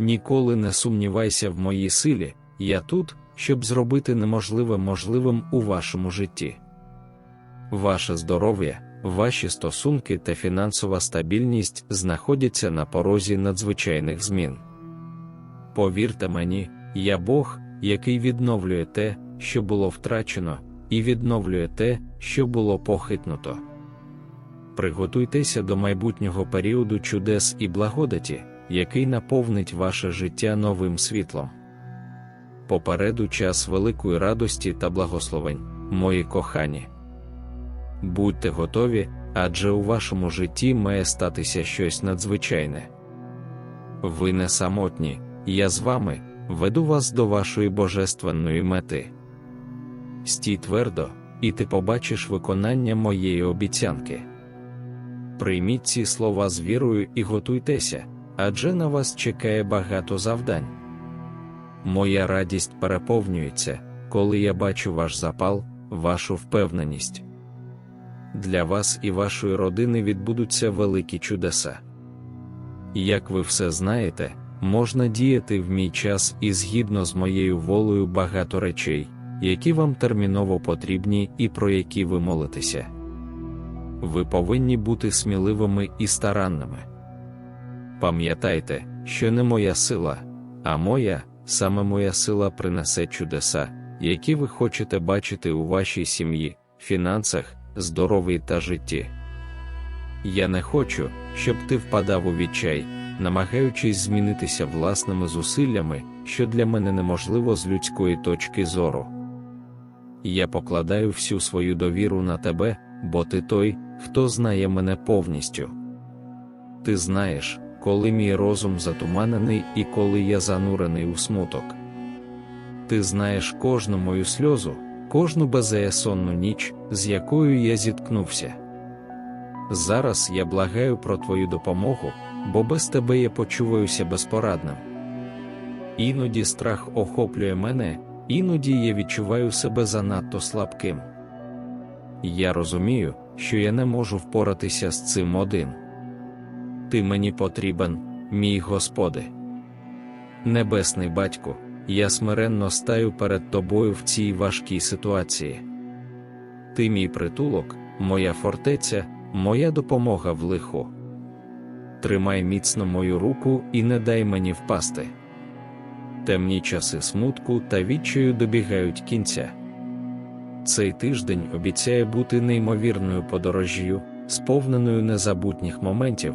Ніколи не сумнівайся в моїй силі, я тут, щоб зробити неможливе можливим у вашому житті. Ваше здоров'я, ваші стосунки та фінансова стабільність знаходяться на порозі надзвичайних змін. Повірте мені, я Бог, який відновлює те, що було втрачено, і відновлює те, що було похитнуто. Приготуйтеся до майбутнього періоду чудес і благодаті, який наповнить ваше життя новим світлом. Попереду час великої радості та благословень, мої кохані. Будьте готові, адже у вашому житті має статися щось надзвичайне. Ви не самотні, я з вами веду вас до вашої божественної мети. Стій твердо, і ти побачиш виконання моєї обіцянки. Прийміть ці слова з вірою і готуйтеся, адже на вас чекає багато завдань. Моя радість переповнюється, коли я бачу ваш запал, вашу впевненість. Для вас і вашої родини відбудуться великі чудеса. Як ви все знаєте, можна діяти в мій час і згідно з моєю волею багато речей, які вам терміново потрібні і про які ви молитеся. Ви повинні бути сміливими і старанними. Пам'ятайте, що не моя сила, а моя, саме моя сила принесе чудеса, які ви хочете бачити у вашій сім'ї, фінансах, здоров'ї та житті. Я не хочу, щоб ти впадав у відчай, намагаючись змінитися власними зусиллями, що для мене неможливо з людської точки зору. Я покладаю всю свою довіру на тебе, бо ти той, хто знає мене повністю. Ти знаєш, коли мій розум затуманений і коли я занурений у смуток. Ти знаєш кожну мою сльозу, кожну беззаєсонну ніч, з якою я зіткнувся. Зараз я благаю про твою допомогу, бо без тебе я почуваюся безпорадним. Іноді страх охоплює мене, іноді я відчуваю себе занадто слабким. Я розумію, що я не можу впоратися з цим один. Ти мені потрібен, мій Господи. Небесний батько, я смиренно стаю перед тобою в цій важкій ситуації. Ти мій притулок, моя фортеця, моя допомога в лиху. Тримай міцно мою руку і не дай мені впасти. Темні часи смутку та відчаю добігають кінця. Цей тиждень обіцяє бути неймовірною подорожжю, сповненою незабутніх моментів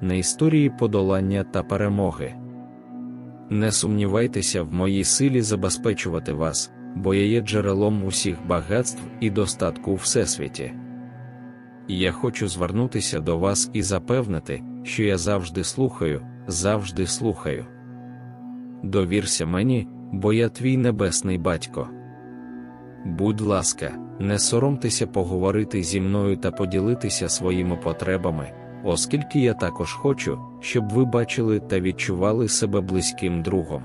на історії подолання та перемоги. Не сумнівайтеся в моїй силі забезпечувати вас, бо я є джерелом усіх багатств і достатку у всесвіті. Я хочу звернутися до вас і запевнити, що я завжди слухаю, завжди слухаю. Довірся мені, бо я твій небесний батько. Будь ласка, не соромтеся поговорити зі мною та поділитися своїми потребами, оскільки я також хочу, щоб ви бачили та відчували себе близьким другом.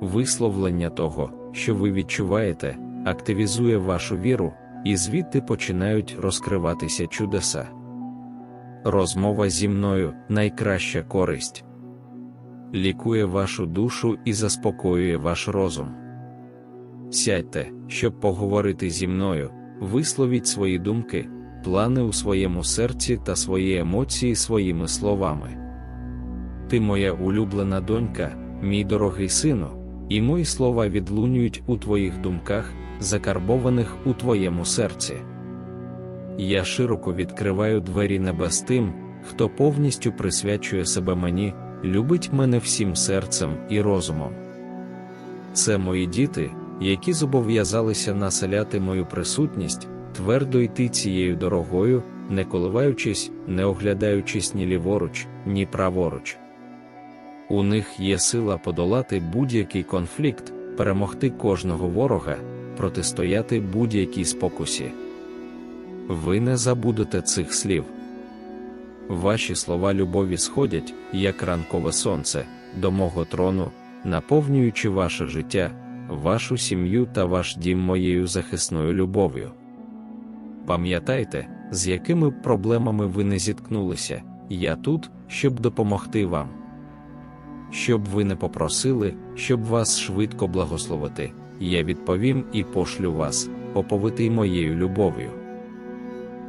Висловлення того, що ви відчуваєте, активізує вашу віру, і звідти починають розкриватися чудеса. Розмова зі мною найкраща користь лікує вашу душу і заспокоює ваш розум. Сядьте, щоб поговорити зі мною, висловіть свої думки, плани у своєму серці та свої емоції своїми словами. Ти моя улюблена донька, мій дорогий сину, і мої слова відлунюють у твоїх думках, закарбованих у твоєму серці. Я широко відкриваю двері небес тим, хто повністю присвячує себе мені, любить мене всім серцем і розумом. Це мої діти, які зобов'язалися населяти мою присутність, твердо йти цією дорогою, не коливаючись, не оглядаючись ні ліворуч, ні праворуч. У них є сила подолати будь-який конфлікт, перемогти кожного ворога, протистояти будь-якій спокусі. Ви не забудете цих слів. Ваші слова любові сходять, як ранкове сонце, до мого трону, наповнюючи ваше життя, вашу сім'ю та ваш дім моєю захисною любов'ю. Пам'ятайте, з якими проблемами ви не зіткнулися, я тут, щоб допомогти вам. Щоб ви не попросили, щоб вас швидко благословити, я відповім і пошлю вас, оповитий моєю любов'ю.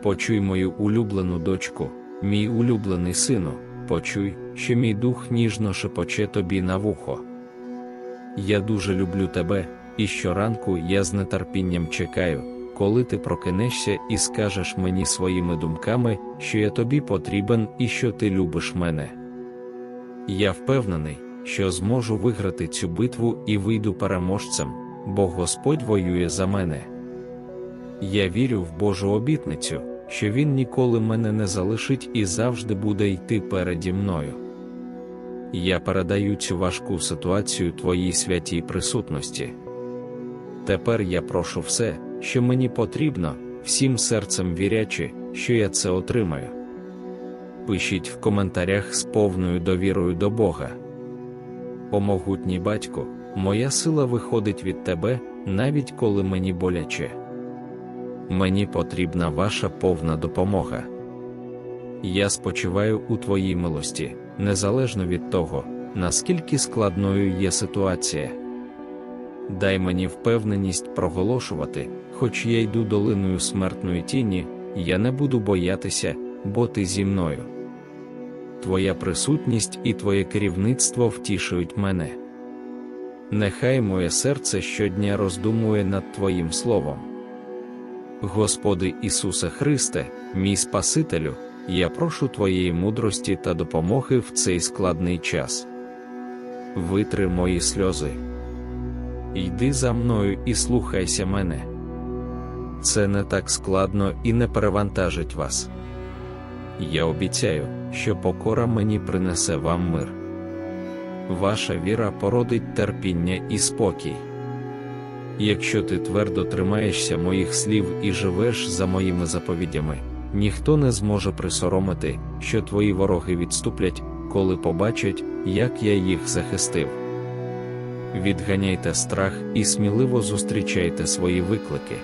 Почуй мою улюблену дочку, мій улюблений сину, почуй, що мій дух ніжно шепоче тобі на вухо. Я дуже люблю тебе, і щоранку я з нетерпінням чекаю, коли ти прокинешся і скажеш мені своїми думками, що я тобі потрібен і що ти любиш мене. Я впевнений, що зможу виграти цю битву і вийду переможцем, бо Господь воює за мене. Я вірю в Божу обітницю, що Він ніколи мене не залишить і завжди буде йти переді мною. Я передаю цю важку ситуацію Твоїй святій присутності. Тепер я прошу все, що мені потрібно, всім серцем вірячи, що я це отримаю. Пишіть в коментарях з повною довірою до Бога. О могутній батько, моя сила виходить від тебе, навіть коли мені боляче. Мені потрібна ваша повна допомога. Я спочиваю у Твоїй милості, незалежно від того, наскільки складною є ситуація. Дай мені впевненість проголошувати, хоч я йду долиною смертної тіні, я не буду боятися, бо ти зі мною. Твоя присутність і Твоє керівництво втішують мене. Нехай моє серце щодня роздумує над Твоїм Словом. Господи Ісусе Христе, мій Спасителю, я прошу Твоєї мудрості та допомоги в цей складний час. Витри мої сльози. Йди за мною і слухайся мене. Це не так складно і не перевантажить вас. Я обіцяю, що покора мені принесе вам мир. Ваша віра породить терпіння і спокій. Якщо ти твердо тримаєшся моїх слів і живеш за моїми заповідями, ніхто не зможе присоромити, що твої вороги відступлять, коли побачать, як я їх захистив. Відганяйте страх і сміливо зустрічайте свої виклики.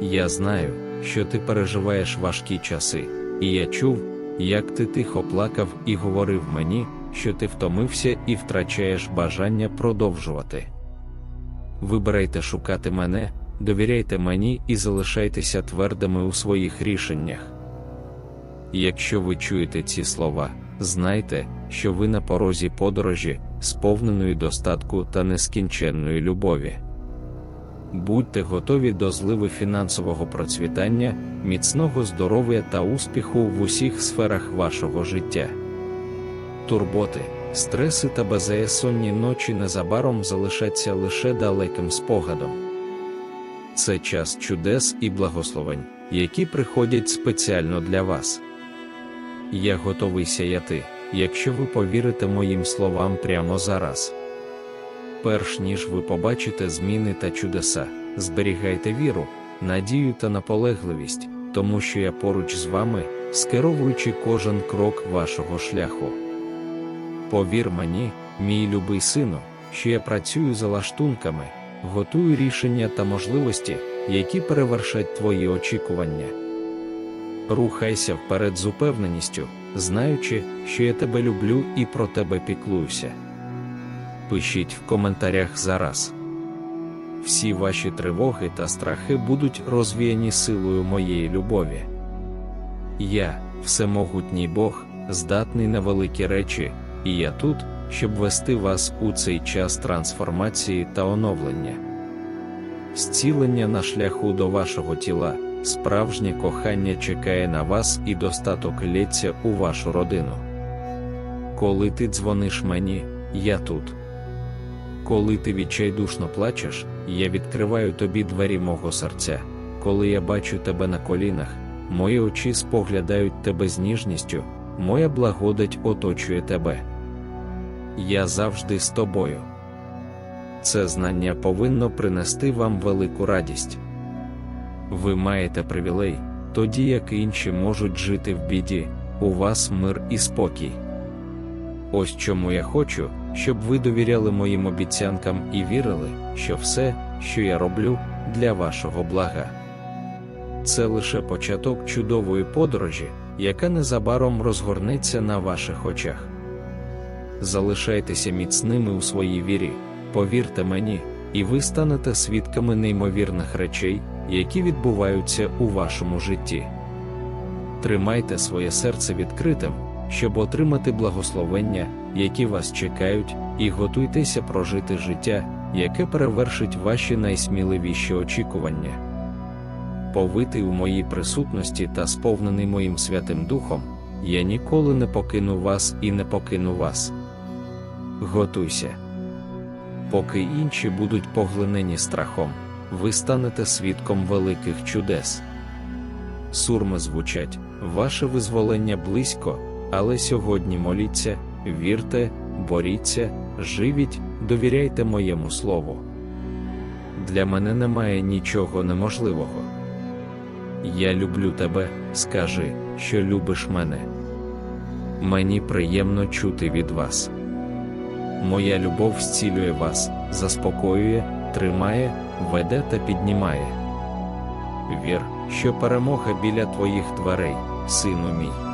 Я знаю, що ти переживаєш важкі часи, і я чув, як ти тихо плакав і говорив мені, що ти втомився і втрачаєш бажання продовжувати. Вибирайте шукати мене, довіряйте мені і залишайтеся твердими у своїх рішеннях. Якщо ви чуєте ці слова, знайте, що ви на порозі подорожі, сповненої достатку та нескінченної любові. Будьте готові до зливи фінансового процвітання, міцного здоров'я та успіху в усіх сферах вашого життя. Турботи, стреси та безсонні ночі незабаром залишаться лише далеким спогадом. Це час чудес і благословень, які приходять спеціально для вас. Я готовий сяяти, якщо ви повірите моїм словам прямо зараз. Перш ніж ви побачите зміни та чудеса, зберігайте віру, надію та наполегливість, тому що я поруч з вами, скеровуючи кожен крок вашого шляху. Повір мені, мій любий сину, що я працюю за лаштунками, готую рішення та можливості, які перевершать твої очікування. Рухайся вперед з упевненістю, знаючи, що я тебе люблю і про тебе піклуюся. Пишіть в коментарях зараз. Всі ваші тривоги та страхи будуть розвіяні силою моєї любові. Я, всемогутній Бог, здатний на великі речі, і я тут, щоб вести вас у цей час трансформації та оновлення. Зцілення на шляху до вашого тіла, справжнє кохання чекає на вас і достаток лється у вашу родину. Коли ти дзвониш мені, я тут. Коли ти відчайдушно плачеш, я відкриваю тобі двері мого серця. Коли я бачу тебе на колінах, мої очі споглядають тебе з ніжністю, моя благодать оточує тебе. я завжди з тобою. Це знання повинно принести вам велику радість. Ви маєте привілей, тоді як інші можуть жити в біді, у вас мир і спокій. Ось чому я хочу, щоб ви довіряли моїм обіцянкам і вірили, що все, що я роблю, для вашого блага. Це лише початок чудової подорожі, яка незабаром розгорнеться на ваших очах. Залишайтеся міцними у своїй вірі, повірте мені, і ви станете свідками неймовірних речей, які відбуваються у вашому житті. Тримайте своє серце відкритим, щоб отримати благословення, які вас чекають, і готуйтеся прожити життя, яке перевершить ваші найсміливіші очікування. Повитий у моїй присутності та сповнений моїм Святим Духом, я ніколи не покину вас і не покину вас. Готуйся. Поки інші будуть поглинені страхом, ви станете свідком великих чудес. Сурми звучать, ваше визволення близько, але сьогодні моліться, вірте, боріться, живіть, довіряйте моєму слову. Для мене немає нічого неможливого. Я люблю тебе, скажи, що любиш мене. Мені приємно чути від вас. Моя любов зцілює вас, заспокоює, тримає, веде та піднімає. Вір, що перемога біля твоїх дверей, сину мій.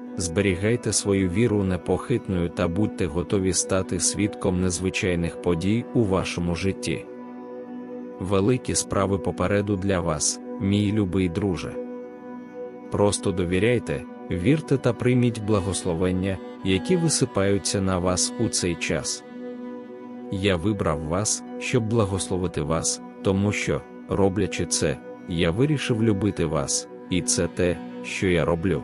зберігайте свою віру непохитною та будьте готові стати свідком незвичайних подій у вашому житті. Великі справи попереду для вас, мій любий друже. Просто довіряйте, вірте та прийміть благословення, які висипаються на вас у цей час. Я вибрав вас, щоб благословити вас, тому що, роблячи це, я вирішив любити вас, і це те, що я роблю.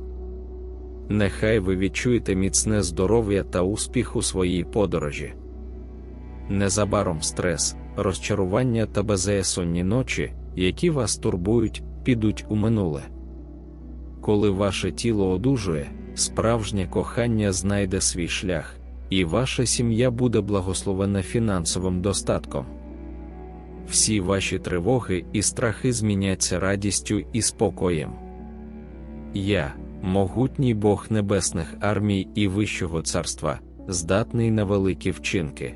Нехай ви відчуєте міцне здоров'я та успіх у своїй подорожі. Незабаром стрес, розчарування та беззаєсонні ночі, які вас турбують, підуть у минуле. Коли ваше тіло одужує, справжнє кохання знайде свій шлях, і ваша сім'я буде благословена фінансовим достатком. Всі ваші тривоги і страхи зміняться радістю і спокоєм. Я, могутній Бог небесних армій і Вищого царства, здатний на великі вчинки.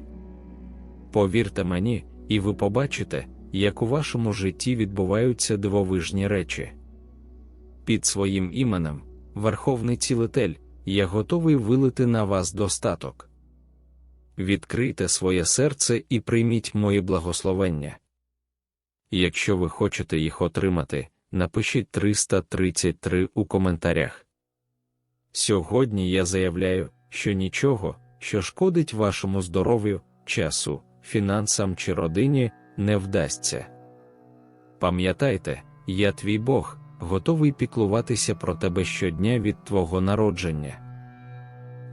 Повірте мені, і ви побачите, як у вашому житті відбуваються дивовижні речі. Під своїм іменем, Верховний цілитель, я готовий вилити на вас достаток. відкрийте своє серце і прийміть мої благословення. Якщо ви хочете їх отримати, напишіть 333 у коментарях. Сьогодні я заявляю, що нічого, що шкодить вашому здоров'ю, часу, фінансам чи родині, не вдасться. Пам'ятайте, я твій Бог, готовий піклуватися про тебе щодня від твого народження.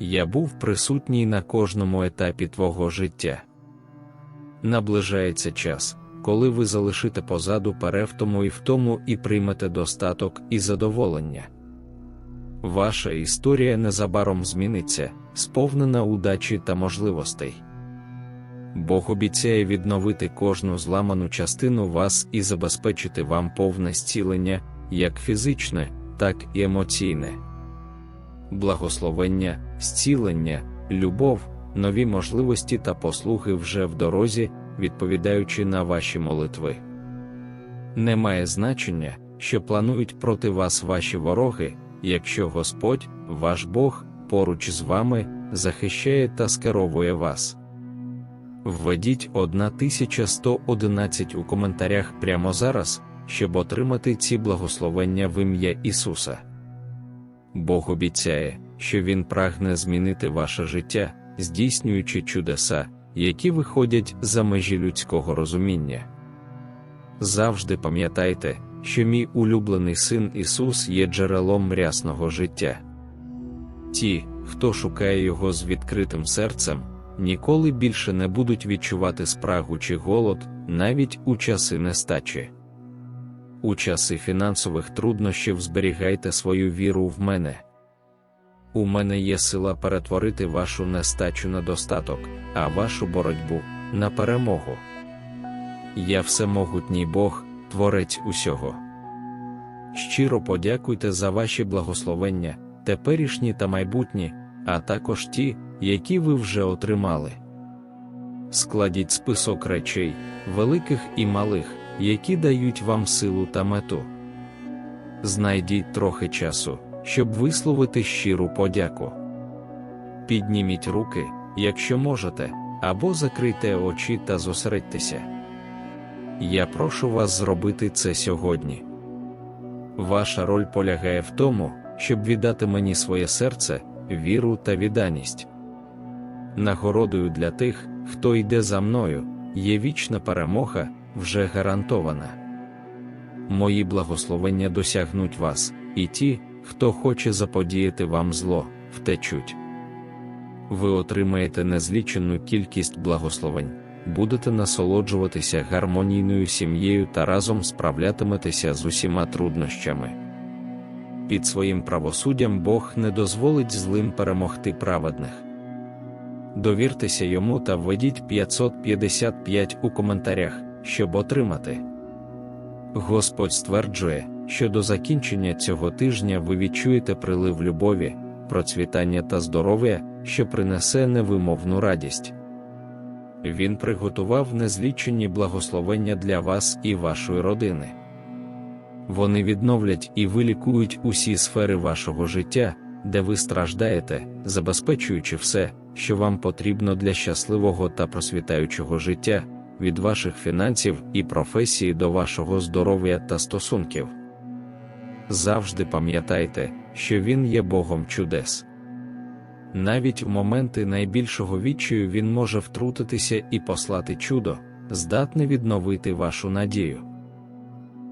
Я був присутній на кожному етапі твого життя. Наближається час, коли ви залишите позаду перевтому і втому і приймете достаток і задоволення. Ваша історія незабаром зміниться, сповнена удачі та можливостей. Бог обіцяє відновити кожну зламану частину вас і забезпечити вам повне зцілення, як фізичне, так і емоційне. Благословення, зцілення, любов, нові можливості та послуги вже в дорозі, відповідаючи на ваші молитви. Немає значення, що планують проти вас ваші вороги, якщо Господь, ваш Бог, поруч з вами, захищає та скеровує вас. Введіть 1111 у коментарях прямо зараз, щоб отримати ці благословення в ім'я Ісуса. Бог обіцяє, що Він прагне змінити ваше життя, здійснюючи чудеса, які виходять за межі людського розуміння. Завжди пам'ятайте, що мій улюблений син Ісус є джерелом рясного життя. Ті, хто шукає Його з відкритим серцем, ніколи більше не будуть відчувати спрагу чи голод, навіть у часи нестачі. У часи фінансових труднощів зберігайте свою віру в мене. У мене є сила перетворити вашу нестачу на достаток, а вашу боротьбу на перемогу. Я всемогутній Бог, Творець усього. Щиро подякуйте за ваші благословення, теперішні та майбутні, а також ті, які ви вже отримали. Складіть список речей, великих і малих, які дають вам силу та мету. Знайдіть трохи часу, щоб висловити щиру подяку. Підніміть руки, якщо можете, або закрийте очі та зосередьтеся. Я прошу вас зробити це сьогодні. Ваша роль полягає в тому, щоб віддати мені своє серце, віру та відданість. Нагородою для тих, хто йде за мною, є вічна перемога, вже гарантована. Мої благословення досягнуть вас, і ті, хто хоче заподіяти вам зло, втечуть. Ви отримаєте незлічену кількість благословень, будете насолоджуватися гармонійною сім'єю та разом справлятиметеся з усіма труднощами. Під своїм правосуддям Бог не дозволить злим перемогти праведних. Довіртеся йому та введіть 555 у коментарях, щоб отримати. Господь стверджує, що до закінчення цього тижня ви відчуєте прилив любові, процвітання та здоров'я, що принесе невимовну радість. Він приготував незлічені благословення для вас і вашої родини. Вони відновлять і вилікують усі сфери вашого життя, де ви страждаєте, забезпечуючи все, що вам потрібно для щасливого та просвітаючого життя, від ваших фінансів і професії до вашого здоров'я та стосунків. Завжди пам'ятайте, що Він є Богом чудес. Навіть в моменти найбільшого відчаю Він може втрутитися і послати чудо, здатне відновити вашу надію.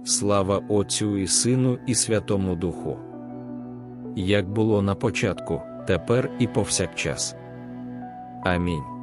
Слава Отцю і Сину, і Святому Духу. Як було на початку, тепер і повсякчас. Амінь.